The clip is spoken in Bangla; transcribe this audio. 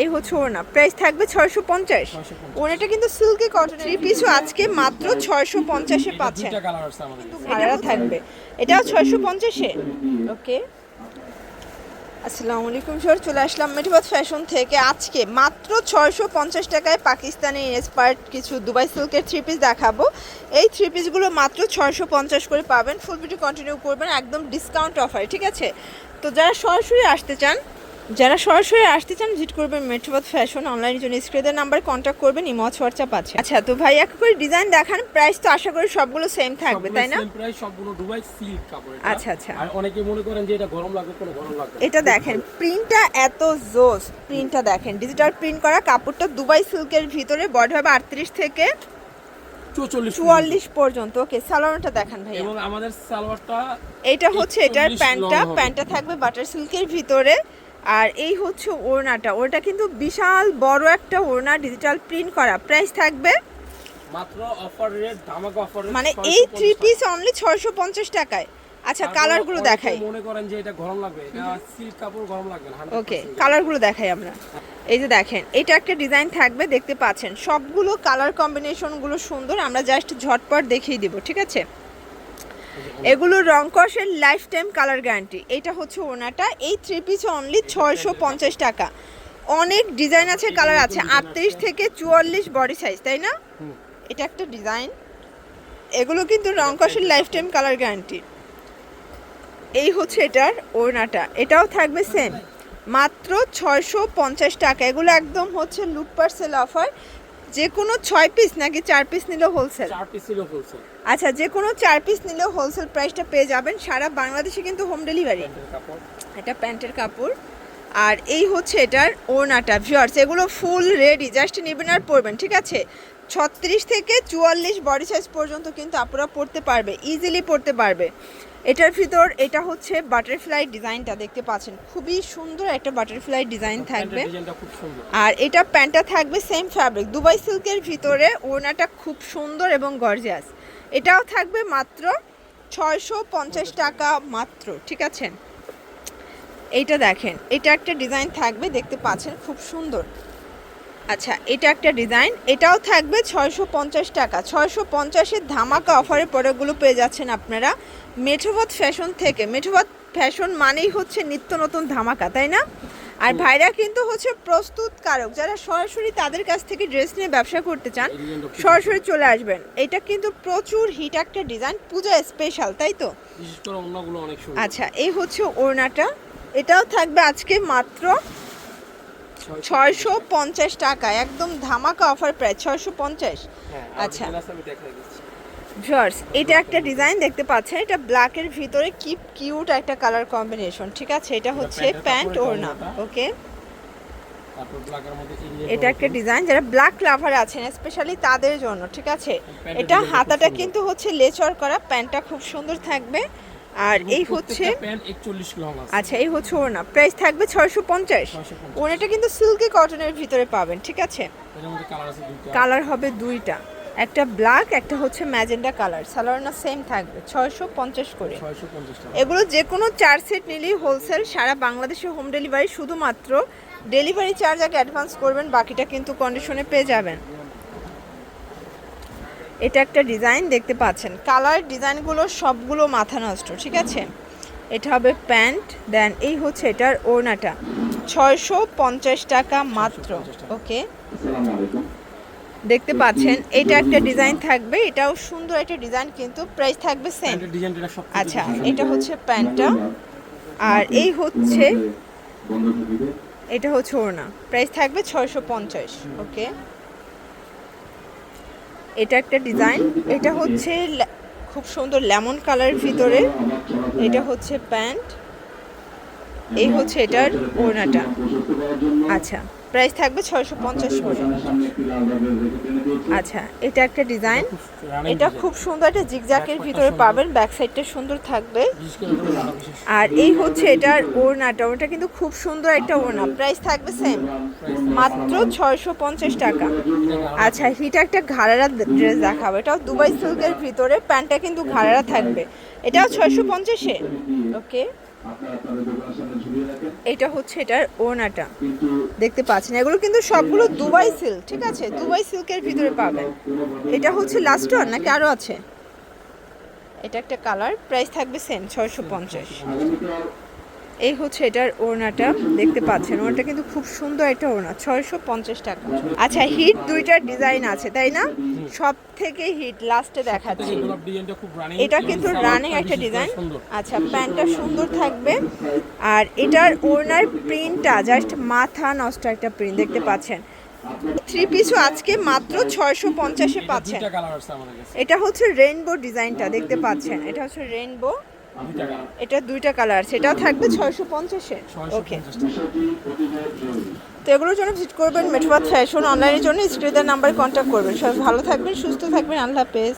এই হচ্ছে ওড়না। প্রাইস থাকবে ছয়শো পঞ্চাশ। ওড়নাটা কিন্তু সিল্কি কটন থ্রি পিসও আজকে মাত্র ছয়শো পঞ্চাশে আমাদের। ভাড়া থাকবে। এটাও ছয়শো পঞ্চাশে? ওকে আসসালামু আলাইকুম স্যার চলে আসলাম মেটিবাদ ফ্যাশন থেকে। আজকে মাত্র ছয়শো পঞ্চাশ টাকায় পাকিস্তানি ইন্সপায়ার্ড কিছু দুবাই সিল্কের থ্রি পিস দেখাবো। এই থ্রি পিসগুলো মাত্র ছয়শো পঞ্চাশ করে পাবেন। ফুল ভিডিও কন্টিনিউ করবেন একদম ডিসকাউন্ট অফার ঠিক আছে? তো যারা সরাসরি আসতে চান যারা সরাসরি আসতে চান ভিজিট করবেন মেট্রোবাদ ফ্যাশন অনলাইনের জন্য। স্ক্রিনের নাম্বার কন্ট্যাক্ট করবেন ইমজ হোয়াটসঅ্যাপ আছে। আচ্ছা তো ভাই এক করে ডিজাইন দেখান প্রাইস তো আশা করি সবগুলো সেম থাকবে তাই না? প্রাইস সবগুলো দুবাই সিল্ক কাপড় আচ্ছা, আচ্ছা। আর অনেকে মনে করেন যে এটা গরম লাগবে কোনো গরম লাগবে এটা দেখেন প্রিন্টটা এত জোস প্রিন্টটা দেখেন। ডিজিটাল প্রিন্ট করা কাপড়টা দুবাই সিল্কের ভিতরে বডি হবে আটত্রিশ থেকে 44 চুয়াল্লিশ পর্যন্ত। ওকে সালোয়ারটা দেখান ভাই এবং আমাদের সালোয়ারটা এইটা হচ্ছে এটার প্যান্টটা প্যান্টটা থাকবে বাটার সিল্কের ভিতরে। আর এই হচ্ছে ওড়নাটা। ওটা কিন্তু বিশাল বড় একটা ওড়না ডিজিটাল প্রিন্ট করা। প্রাইস থাকবে মাত্র অফার রেট ধামাকা অফার মানে এই থ্রি পিস অনলি ছয়শো পঞ্চাশ টাকায়। আচ্ছা কালারগুলো দেখাই। মনে করেন যে এটা গরম লাগবে এটা সিল্ক কাপড় গরম লাগবে না 100% ওকে কালারগুলো দেখাই আমরা। এই যে দেখেন এটা একটা ডিজাইন থাকবে দেখতে পাচ্ছেন। সবগুলো কালার কম্বিনেশনগুলো সুন্দর আমরা জাস্ট ঝটপট দেখিয়ে দিব ঠিক আছে? এগুলো রং কষের লাইফ টাইম কালার গ্যারান্টি এটা হচ্ছে ওনাটা। এই থ্রি পিস অনলি ছয়শো পঞ্চাশ টাকা। অনেক ডিজাইন আছে কালার আছে। আটত্রিশ থেকে চুয়াল্লিশ বডি সাইজ তাই না? এটা একটা ডিজাইন এগুলো কিন্তু রং কষের লাইফ টাইম কালার গ্যারান্টি এই হচ্ছে এটার ওড়নাটা। এটাও থাকবে সেম মাত্র ছয়শো পঞ্চাশ টাকা। এগুলো একদম হচ্ছে লুক পার্সেল অফার যে কোনো ছয় পিস নাকি চার পিস নিলেও হোলসেল চার পিস নিলেও হোলসেল আচ্ছা যে কোনো চার পিস নিলেও হোলসেল প্রাইসটা পেয়ে যাবেন। সারা বাংলাদেশে কিন্তু হোম ডেলিভারি এটা প্যান্টের কাপড়। আর এই হচ্ছে এটার ওড়নাটা। ভিউয়ার্স এগুলো ফুল রেডি জাস্ট নেবেন আর পরবেন ঠিক আছে? ছত্রিশ থেকে চুয়াল্লিশ বডি সাইজ পর্যন্ত কিন্তু আপনারা পড়তে পারবে ইজিলি পড়তে পারবে। এটার ভিতর এটা হচ্ছে বাটারফ্লাই ডিজাইনটা দেখতে পাচ্ছেন। খুবই সুন্দর একটা বাটারফ্লাই ডিজাইন থাকবে। আর এটা প্যান্টটা থাকবে সেম ফ্যাব্রিক দুবাই সিল্কের ভিতরে ওড়নাটা খুব সুন্দর এবং গর্জিয়াস এটাও থাকবে মাত্র ছয়শো পঞ্চাশ টাকা মাত্র ঠিক আছে? এইটা দেখেন এটা একটা ডিজাইন থাকবে দেখতে পাচ্ছেন খুব সুন্দর। আচ্ছা এটা একটা ডিজাইন। এটাও থাকবে ছয়শো পঞ্চাশ টাকা। ছয়শো পঞ্চাশের ধামাকা অফারের প্রোডাক্টগুলো পেয়ে যাচ্ছেন আপনারা মেঠোভাত ফ্যাশন থেকে। মেঠোভাত ফ্যাশন মানেই হচ্ছে নিত্য নতুন ধামাকা তাই না? আর ভাইরা কিন্তু হচ্ছে প্রস্তুতকারক যারা সরাসরি তাদের কাছ থেকে ড্রেস নিয়ে ব্যবসা করতে চান সরাসরি চলে আসবেন। এটা কিন্তু প্রচুর হিট একটা ডিজাইন পূজা স্পেশাল তাই তো? আচ্ছা এই হচ্ছে ওড়নাটা। এটাও থাকবে আজকে মাত্র ছয়শো পঞ্চাশ টাকা একদম ধামাকা অফার প্রাইস ছয়শো পঞ্চাশ। হ্যাঁ আচ্ছা। ভিউয়ার্স এটা একটা ডিজাইন দেখতে পাচ্ছেন এটা ব্ল্যাকের ভিতরে কি কিউট একটা কালার কম্বিনেশন ঠিক আছে? এটা হচ্ছে প্যান্ট ওড়না ওকে এটা একটা ডিজাইন যারা ব্ল্যাক লাভার আছেন স্পেশালি তাদের জন্য ঠিক আছে? এটা হাতাটা কিন্তু হচ্ছে লেচর করা প্যান্টটা খুব সুন্দর থাকবে। আর এই হচ্ছে প্রত্যেকটা প্যান্ট 41 লং আছে। আচ্ছা এই হচ্ছে ওড়না। প্রাইস থাকবে ছয়শো পঞ্চাশ। 650 ওড়নাটা কিন্তু সিল্কি কটনের ভিতরে পাবেন ঠিক আছে? কালার হবে দুইটা। একটা ব্ল্যাক একটা হচ্ছে ম্যাজেন্ডা কালার সালোয়ারনা সেম থাকবে ছয়শো পঞ্চাশ করে। এগুলো যে কোনো চার সেট নিলেই হোলসেল সারা বাংলাদেশে হোম ডেলিভারি শুধুমাত্র। ডেলিভারি চার্জ আগে অ্যাডভান্স করবেন বাকিটা কিন্তু কন্ডিশনে পেয়ে যাবেন। এটা একটা ডিজাইন দেখতে পাচ্ছেন। কালার ডিজাইনগুলো সবগুলো মাথা নষ্ট ঠিক আছে? এটা হবে প্যান্ট দেন এই হচ্ছে এটার ওড়নাটা। ছয়শো পঞ্চাশ টাকা মাত্র ওকে? দেখতে পাচ্ছেন এটা একটা ডিজাইন থাকবে এটাও সুন্দর একটা ডিজাইন কিন্তু প্রাইস থাকবে সেম। আচ্ছা এটা হচ্ছে প্যান্টটা আর এই হচ্ছে এটা হচ্ছে ওড়না প্রাইস থাকবে ছয়শো পঞ্চাশ ওকে? এটা একটা ডিজাইন। এটা হচ্ছে খুব সুন্দর লেমন কালারের ভিতরে। এটা হচ্ছে প্যান্ট। এই হচ্ছে এটার ওড়নাটা। আচ্ছা। প্রাইস থাকবে ছয়শো পঞ্চাশ করে। আচ্ছা এটা একটা ডিজাইন। এটা খুব সুন্দর একটা জিগজ্যাকের ভিতরে পাবেন ব্যাক সাইডটা সুন্দর থাকবে। এটা আর এই হচ্ছে এটার ওড়নাটা ওটা কিন্তু খুব সুন্দর একটা ওড়না। প্রাইস থাকবে সেম মাত্র ছয়শো পঞ্চাশ টাকা। আচ্ছা হিটা একটা ঘাড়ারা ড্রেস দেখাবো। এটাও দুবাই সিল্কের ভিতরে, প্যান্টটা কিন্তু ঘাড়ারা থাকবে। এটাও ছয়শো পঞ্চাশে। ওকে। এটা হচ্ছে এটার ওনাটা দেখতে পাচ্ছেন এগুলো কিন্তু সবগুলো দুবাই সিল্ক ঠিক আছে? দুবাই সিল্কের ভিতরে পাবেন। এটা হচ্ছে লাস্ট ওয়ান নাকি আরও আছে? এটা একটা কালার প্রাইস থাকবে সেম ছয়শো পঞ্চাশ। এই হচ্ছে এটার ওড়নাটা দেখতে পাচ্ছেন ওড়নাটা কিন্তু খুব সুন্দর একটা ওড়না ছয়শো পঞ্চাশ টাকা। আচ্ছা হিট দুইটার ডিজাইন আছে তাই না? সব থেকে হিট লাস্টে দেখাচ্ছি। এটা কিন্তু রানিং একটা ডিজাইন। আচ্ছা প্যান্টটা সুন্দর থাকবে। আর এটার ওড়নার প্রিন্টটা জাস্ট মাথা নষ্ট একটা প্রিন্ট দেখতে পাচ্ছেন। থ্রি পিসও আজকে মাত্র ছয়শো পঞ্চাশে পাচ্ছেন। এটা হচ্ছে রেইনবো ডিজাইনটা দেখতে পাচ্ছেন। এটা হচ্ছে রেইনবো এটা দুইটা কালার সেটাও থাকবে ছয়শো পঞ্চাশে। ওকে তো এগুলোর জন্য ভিজিট করবেন মেট্রোবাদ ফ্যাশন অনলাইনের জন্য স্ক্রিনের নাম্বারে কন্ট্যাক্ট করবেন। সবাই ভালো থাকবেন সুস্থ থাকবেন আল্লাহ হাফেজ।